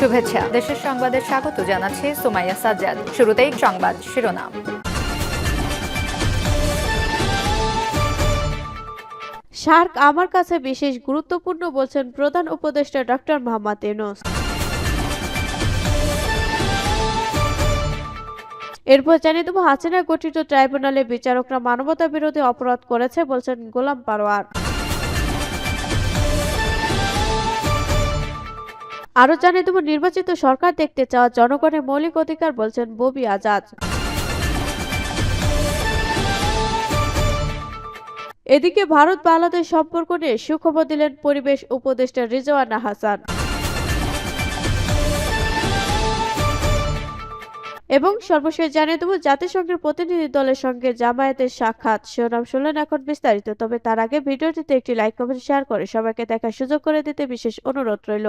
শুভেচ্ছা। দেশের সংবাদে স্বাগত জানাচ্ছি সুমাইয়া সাজ্জাদ। শুরুতেই সংবাদ শিরোনাম। সার্ক আমার কাছে বিশেষ গুরুত্বপূর্ণ বলছেন প্রধান উপদেষ্টা ডক্টর মোহাম্মদ ইউনুস। এরপর জানিয়ে দেবো, হাসিনা গঠিত ট্রাইব্যুনালে বিচারকরা মানবতা বিরোধী অপরাধ করেছে বলছেন গোলাম পারোয়ার। আরও জানিয়ে দেবো, নির্বাচিত সরকার দেখতে চাওয়া জনগণের মৌলিক অধিকার বলছেন ববি আজাদ। এদিকে ভারত বাংলাদেশ সম্পর্ক নিয়ে সুখবর দিলেন পরিবেশ উপদেষ্টা রিজওয়ানা হাসান। এবং সর্বশেষ জানিয়ে দেবো, জাতিসংঘের প্রতিনিধি দলের সঙ্গে জামায়াতের সাক্ষাৎ। শিরোনাম শুনলেন এখন বিস্তারিত, তবে তার আগে ভিডিওটিতে একটি লাইক, কমেন্ট শেয়ার করে সবাইকে দেখার সুযোগ করে দিতে বিশেষ অনুরোধ রইল।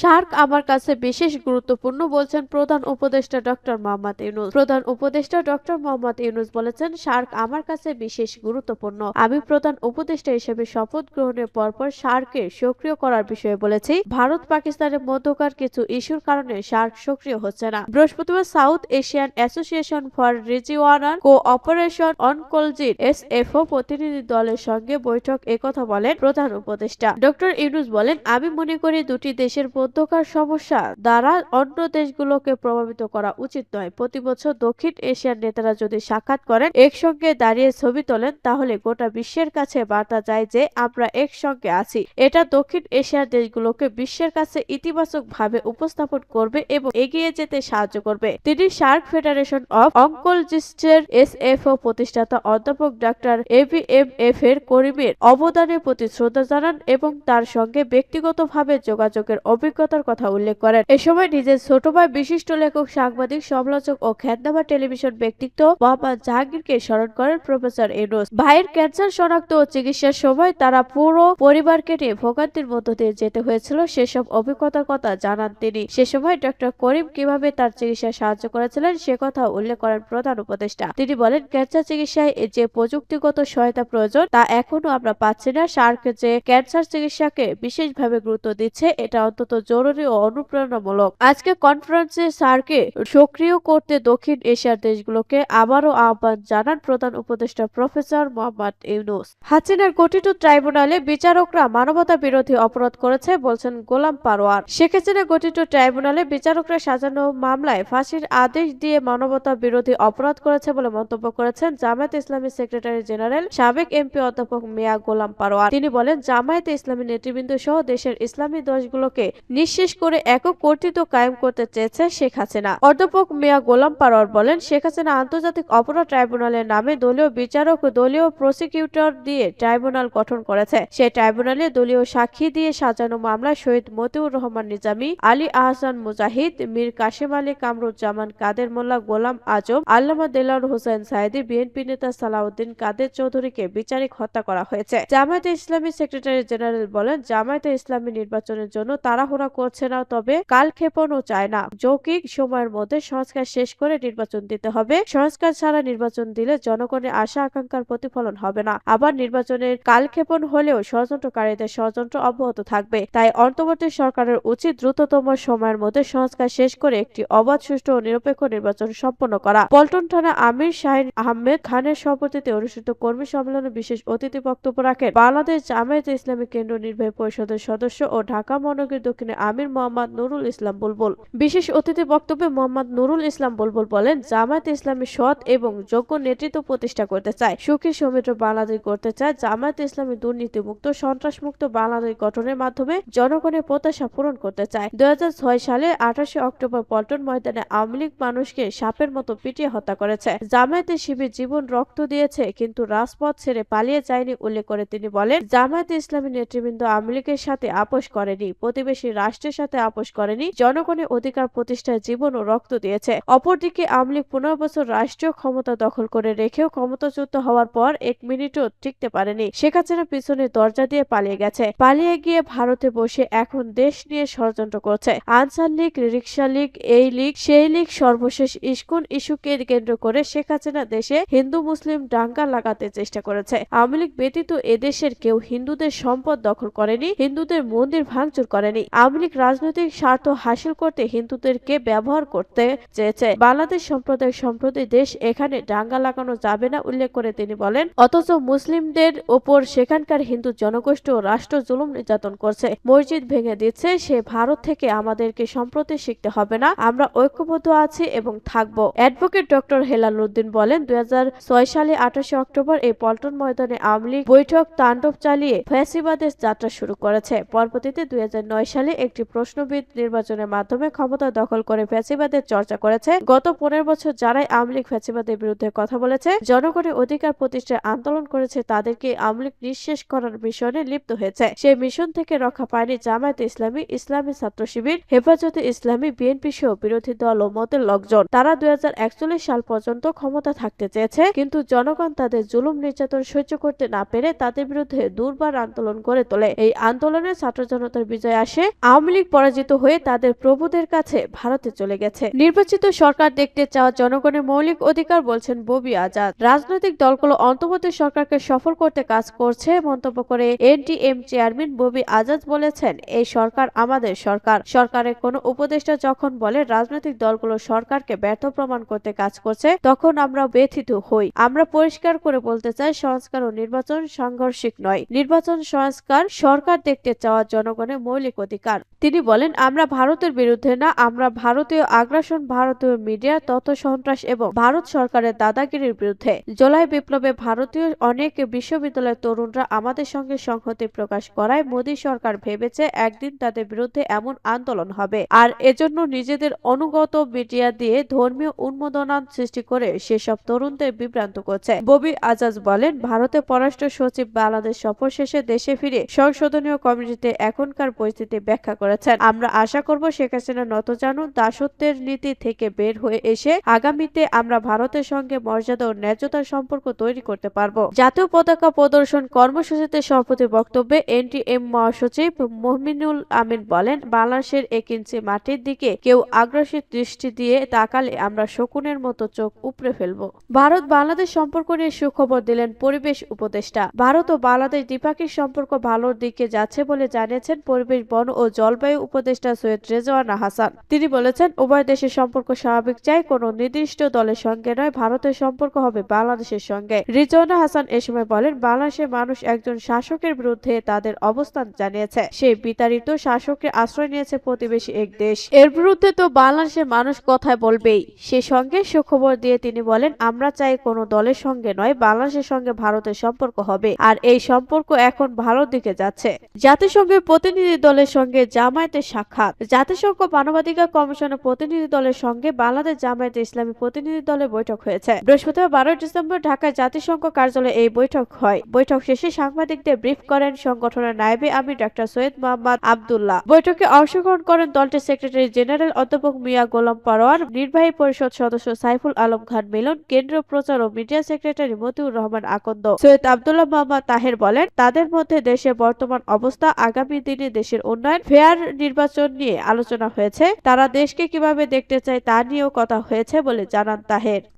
সার্ক আমার কাছে বিশেষ গুরুত্বপূর্ণ বলছেন প্রধান উপদেষ্টা ডক্টর মোহাম্মদ ইউনুস। প্রধান উপদেষ্টা ডক্টর মোহাম্মদ ইউনুস বলেছেন সার্ক আমার কাছে বিশেষ গুরুত্বপূর্ণ। আমি প্রধান উপদেষ্টা হিসেবে শপথ গ্রহণের পরপর সার্ককে সক্রিয় করার বিষয়ে বলেছি, ভারত পাকিস্তানের মধ্যকার কিছু ইস্যুর কারণে সার্ক সক্রিয় হচ্ছে না। বৃহস্পতিবার South Asian Association for Regional Cooperation অনকোলজির SFO প্রতিনিধি দলের সঙ্গে বৈঠক একথা বলেন প্রধান উপদেষ্টা। ডক্টর ইউনুস বলেন, আমি মনে করি দুটি দেশের মধ্যকার সমস্যা দ্বারা অন্য দেশগুলোকে প্রভাবিত করা উচিত নয়। প্রতি বছর দক্ষিণ এশিয়ার নেতারা যদি সাক্ষাৎ করেন, একসঙ্গে দাঁড়িয়ে ছবি তোলেন, তাহলে গোটা বিশ্বের কাছে বার্তা যায় যে আমরা একসঙ্গে আছি। এটা দক্ষিণ এশিয়ার দেশগুলোকে বিশ্বের কাছে ইতিবাচক ভাবে উপস্থাপন করবে এবং এগিয়ে যেতে সাহায্য করবে। তিনি সার্ক ফেডারেশন অফ অঙ্কোলজিস্টের এসএফও প্রতিষ্ঠাতা অধ্যাপক ডাক্তার এভিএম এফ এর করিমের অবদানের প্রতি শ্রদ্ধা জানান এবং তার সঙ্গে ব্যক্তিগতভাবে যোগাযোগের অভিজ্ঞতার কথা উল্লেখ করেন। এ সময় নিজের ছোট ভাই বিশিষ্ট লেখক, সাংবাদিক, সমালোচক ও খ্যাতনামা টেলিভিশন ব্যক্তিত্ব মোহাম্মদ জাহাঙ্গীরকে স্মরণ করেন প্রফেসর এনোস ভাইয়ের ক্যান্সার, শনাক্ত ও চিকিৎসার সময় তারা পুরো পরিবারকে নিয়ে ভোগান্তির মধ্য দিয়ে যেতে হয়েছিল, সেসব অভিজ্ঞতার কথা জানান তিনি। সে সময় ডক্টর করিম কীভাবে তার চিকিৎসায় সাহায্য করেছিলেন, সে কথা উল্লেখ করেন প্রধান উপদেষ্টা। তিনি বলেন, ক্যান্সার চিকিৎসায় যে প্রযুক্তিগত সহায়তা প্রয়োজন, তা এখনও আমরা পাচ্ছি না। সার্ক যে ক্যান্সার চিকিৎসাকে বিশেষভাবে গুরুত্ব দিচ্ছে, এটা অত্যন্ত জরুরি ও অনুপ্রেরণামূলক। আজকে কনফারেন্সে সার্কে সক্রিয় করতে দক্ষিণ এশিয়ার দেশগুলোকে আবারও আহ্বান জানান প্রধান উপদেষ্টা প্রফেসর মোহাম্মদ ইউনুস। হাসিনার গঠিত ট্রাইব্যুনালে বিচারকরা মানবতা বিরোধী অপরাধ করেছে বলছেন গোলাম পারোয়ার। শেখ হাসিনা গঠিত ট্রাইব্যুনালে বিচারকরা সাজানো মামলায় ফাঁসির আদেশ দিয়ে মানবতা বিরোধী অপরাধ করেছে বলে মন্তব্য করেছেন জামায়াত ইসলামী সেক্রেটারি জেনারেল সাবেক এমপি অধ্যাপক মিয়া গোলাম পারোয়ার। তিনি বলেন, জামায়াতে ইসলামী নেতৃবৃন্দ সহ দেশের ইসলামী দশগুলোকে নিঃশেষ করে একক কর্তৃত্ব কায়েম করতে চেয়েছে শেখ হাসিনা। অধ্যাপক মিয়া গোলাম পারোয়ার বলেন, শেখ হাসিনা আন্তর্জাতিক অপরাধ ট্রাইব্যুনালের নামে দলীয় বিচারক দলীয় প্রসিকিউটর দিয়ে ট্রাইব্যুনাল গঠন করেছে। সেই ট্রাইব্যুনালে দলীয় সাক্ষী দিয়ে সাজানো মামলায় শহীদ মতিউর রহমান নিজামী, আলী আহসান মুজাহিদ, মীর কাশেম আলী কামরুজ্জামান, কাদের মোল্লা গোলাম আজম, আল্লামা দেলার হোসেন সাইদি বিএনপি নেতা সালাউদ্দিন, কাদের চৌধুরীকে বিচারিক হত্যা করা হয়েছে। জামায়াতে ইসলামী সেক্রেটারি জেনারেল বলেন, জামায়াতে ইসলামী নির্বাচনের জন্য তাড়াহুড়া করছে না, তবে কালক্ষেপণও চায় না। যৌক্তিক সময়ের মধ্যে সংস্কার শেষ করে নির্বাচন দিতে হবে। সংস্কার ছাড়া নির্বাচন দিলে জনগণের আশা আকাঙ্ক্ষার প্রতিফলন হবে না। আবার নির্বাচনের কালক্ষেপণ হলেও ষড়যন্ত্রকারীদের ষড়যন্ত্র অব্যাহত থাকবে। তাই অন্তর্বর্তী সরকারের উচিত দ্রুততম সময়ের মধ্যে সংস্কার শেষ করে একটি অবাধ, সুষ্ঠু ও নিরপেক্ষ নির্বাচন সম্পন্ন করা। পল্টন থানা আমির শাহিন আহমেদ খানের সভাপতিতে অনুষ্ঠিত কর্মী সম্মেলনে বিশেষ অতিথি বক্তব্য রাখেন। বাংলাদেশ জামায়াতে ইসলামী কেন্দ্র নির্বাহী পরিষদের সদস্য ও ঢাকা মহানগরীর দক্ষিণে আমির মোহাম্মদ নুরুল ইসলাম বুলবুল। বিশেষ অতিথি বক্তব্যে মোহাম্মদ নুরুল ইসলাম বুলবুল বলেন, জামায়াত ইসলামী সৎ এবং যোগ্য নেতৃত্ব প্রতিষ্ঠা করতে চায়। সুখী সমৃদ্ধ বাংলাদেশ করতে চায়। জামায়াত ইসলামী দুর্নীতিমুক্ত, সন্ত্রাসমুক্ত বাংলাদেশ গঠনের মাধ্যমে জনগণের প্রত্যাশা পূরণ করতে চায়। দুই সালে আঠাশে অক্টোবর পল্টন ময়দানে আওয়ামী লীগ মানুষকে সাপের মতো পিটিয়ে হত্যা করেছে। জামায়াতে শিবির জীবন রক্ত দিয়েছে, কিন্তু রাজপথ ছেড়ে পালিয়ে যায়নি, উল্লেখ করে তিনি বলেন, জামায়াত ইসলামী নেতৃবৃন্দ আওয়ামী লীগের সাথে আপোষ করেনি। প্রতিবেশী রাষ্ট্রের সাথে আপোষ করেনি জনগণের অধিকার প্রতিষ্ঠায় জীবন ও রক্ত দিয়েছে। অপরদিকে আওয়ামী লীগ পনেরো বছর রাষ্ট্রীয় ক্ষমতা দখল করে রেখেও ক্ষমতাচ্যুত হওয়ার পর এক মিনিটও টিকতে পারেনি। শেখ হাসিনা পিছনে দরজা দিয়ে পালিয়ে গেছে। পালিয়ে গিয়ে ভারতে বসে এখন দেশ নিয়ে ষড়যন্ত্র করছে। আনসার লীগ, রিক্সা লীগ, এই লীগ, সেই লীগ, সর্বশেষ ইস্কুন ইস্যুকে কেন্দ্র করে শেখ হাসিনা দেশে হিন্দু, মুসলিম ডাঙ্গা লাগাতে চেষ্টা করেছে। আওয়ামী লীগ ব্যতীত এদেশের কেউ হিন্দুদের সম্পদ দখল করেনি, হিন্দুদের মন্দির ভাঙচুর করেনি। আওয়ামী লীগ রাজনৈতিক স্বার্থ হাসিল করতে হিন্দুদেরকে ব্যবহার করতে চেয়েছে। বাংলাদেশ সম্প্রদায় সম্প্রতি দেশ এখানে দাঙ্গা লাগানো যাবে না উল্লেখ করে তিনি বলেন, অথচ মুসলিমদের ওপর সেখানকার হিন্দু জনগোষ্ঠী ও রাষ্ট্র জুলুম নির্যাতন করছে। মসজিদ ভেঙে দিচ্ছে, সে ভারত থেকে আমাদেরকে সম্প্রতি শিখতে হবে না। আমরা ঐক্যবদ্ধ আছি এবং থাকব। অ্যাডভোকেট ডক্টর হেলাল উদ্দিন বলেন, দুই হাজার ছয় সালে আঠাশে অক্টোবর এই পল্টন ময়দানে আওয়ামী লীগ বৈঠক তাণ্ডব চালিয়ে ফ্যাসিবাদের যাত্রা শুরু করেছে। পরবর্তীতে দুই হাজার নয় সালে একটি প্রশ্নবিদ নির্বাচনের মাধ্যমে ক্ষমতা দখল করে ফ্যাসিবাদের চর্চা করেছে। গত পনেরো বছর যারাই আওয়ামী লীগ ফ্যাসিবাদের বিরুদ্ধে কথা বলেছে জনগণের অধিকার প্রতিষ্ঠায় আন্দোলন করেছে, তাদেরকে আওয়ামী লীগ নিঃশেষ করার মিশনে লিপ্ত হয়েছে। সেই মিশন থেকে রক্ষা পায়নি জামায়াত ইসলামী ইসলামী ছাত্র শিবির, হেফাজতে ইসলামী, বিএনপি সহ বিরোধী দল ও মতের লোকজন। তারা দুই হাজার একচল্লিশ সাল পর্যন্ত ক্ষমতা থাকতে চেয়েছে, কিন্তু জনগণ তাদের জুলুম নির্যাতন সহ্য করতে না পেরে তাদের বিরুদ্ধে দুর্বার আন্দোলন গড়ে তোলে। এই আন্দোলনে ছাত্র জনতার বিজয় আসে আওয়ামী লীগ পরাজিত হয়ে তাদের প্রভুদের কাছে ভারতে চলে গেছে। নির্বাচিত সরকার দেখতে চাওয়া জনগণের মৌলিক অধিকার বলছেন ববি আজাদ। রাজনৈতিক দলগুলো অন্তর্বর্তী সরকারকে সফল করতে কাজ করছে মন্তব্য করে এনটিএম চেয়ারম্যান ববি আজাদ বলেছেন, এই সরকার আমাদের সরকার। সরকারের কোনো উপদেষ্টা যখন বলে রাজনৈতিক দলগুলো সরকারকে ব্যর্থ প্রমাণ করতে কাজ করছে, তখন আমরা ব্যথিত হই। আমরা পরিষ্কার করে বলতে চাই, সংস্কার ও নির্বাচন সাংঘর্ষিক নয়। নির্বাচন সংস্কার সরকার দেখতে চাওয়া জনগণের মৌলিক অধিকার। তিনি বলেন, আমরা ভারতের বিরুদ্ধে না, আমরা ভারতীয় আগ্রাসন, ভারতীয় মিডিয়া, তথ্য সন্ত্রাস এবং ভারত সরকারের দাদাগিরির বিরুদ্ধে জুলাই বিপ্লবে ভারতীয় অনেক বিশ্ববিদ্যালয়ের তরুণরা আমাদের সঙ্গে সংহতি প্রকাশ করায় মোদী সরকার ভেবেছে একদিন তাদের বিরুদ্ধে এমন আন্দোলন হবে। আর এজন্য নিজেদের অনুগত মিডিয়া দিয়ে ধর্মীয় উন্মোদনা সৃষ্টি করে সেসব তরুণদের বিভ্রান্ত করছে। ববি আজাজ বলেন, ভারতের পররাষ্ট্র সচিব বাংলাদেশ সফর শেষে দেশে ফিরে সংশোধনীয় কমিটিতে এখনকার পরিস্থিতি ব্যাখ্যা করেছেন। আমরা আশা করব শেখ হাসিনা নতজানু দাসত্বের নীতি থেকে বের হয়ে এসে আগামীতে আমরা ভারতের সঙ্গে মর্যাদা ও ন্যায্যতার সম্পর্ক তৈরি করতে পারব। জাতীয় পতাকা প্রদর্শন কর্মসূচিতে সভাপতির বক্তব্যে এনটিএম মহাসচিব মহমিনুল আমিন বলেন, বাংলাদেশের এক ইঞ্চি মাটির দিকে কেউ আগ্রাসী দৃষ্টি দিয়ে তাকালে আমরা শকুনের মতো চোখ উপড়ে ফেলব। ভারত বাংলাদেশ সম্পর্ক নিয়ে সুখবর দিলেন পরিবেশ উপদেষ্টা। ভারত ও বাংলাদেশ দ্বিপাক্ষিক সম্পর্ক ভালোর দিকে যাচ্ছে বলে জানিয়েছেন পরিবেশ, বন ও জলবায়ু উপদেষ্টা সৈয়দ রেজওয়ানা হাসান তিনি বলেছেন, উভয় দেশের সম্পর্ক স্বাভাবিক, চাই কোনো নির্দিষ্ট দলের সঙ্গে নয়, ভারতের সম্পর্ক হবে বাংলাদেশের সঙ্গে। রিজওয়ানা হাসান এ সময় বলেন, বাংলাদেশের মানুষ একজন শাসকের বিরুদ্ধে তাদের অবস্থান জানিয়েছে। সেই বিতাড়িত শাসকের আশ্রয় নিয়েছে প্রতিবেশী এক দেশ। এর বিরুদ্ধে তো বাংলাদেশের মানুষ কথায় বলবেই। সে সঙ্গে সুখবর দিয়ে তিনি বলেন, আমরা চাই কোনো দলের সঙ্গে নয়, বাংলাদেশের সঙ্গে ভারতের সম্পর্ক হবে। আর এই সম্পর্ক এখন ভালোর দিকে যাচ্ছে। জাতিসংঘের প্রতিনিধি দলের সঙ্গে জামায়াতের সাক্ষাৎ। জাতিসংঘ মানবাধিকার কমিশনের প্রতিনিধি দলের সঙ্গে বাংলাদেশ জামায়াতে ইসলামী প্রতিনিধি দলের বৈঠক হয়েছে। বৃহস্পতিবার বারোই ডিসেম্বর ঢাকায় জাতিসংঘ কার্যালয়ে এই বৈঠক হয়। বৈঠক শেষে সাংবাদিকদের ব্রিফ করেন সংগঠনের নায়েবে আমির ডাক্তার সৈয়দ মোহাম্মদ আবদুল্লাহ। বৈঠকে অংশগ্রহণ করেন দলটির সেক্রেটারি জেনারেল অধ্যাপক মিয়া গোলাম পারোয়ার নির্বাহী পরিষদ সদস্য সাইফুল আলম খান মিলন, কেন্দ্রীয় প্রচার ও মিডিয়া সেক্রেটারি মতিউর রহমান আকন্দ। সৈয়দ আবদুল্লাহ মোহাম্মদ তাহের বলেন, তাদের মধ্যে দেশের বর্তমান অবস্থা আগামী দিনে দেশের উন্নয়ন ফেয়ার নির্বাচন নিয়ে আলোচনা হয়েছে। তারা দেশকে কীভাবে দেখতে চায় তা নিয়েও কথা হয়েছে বলে জানান তাহের।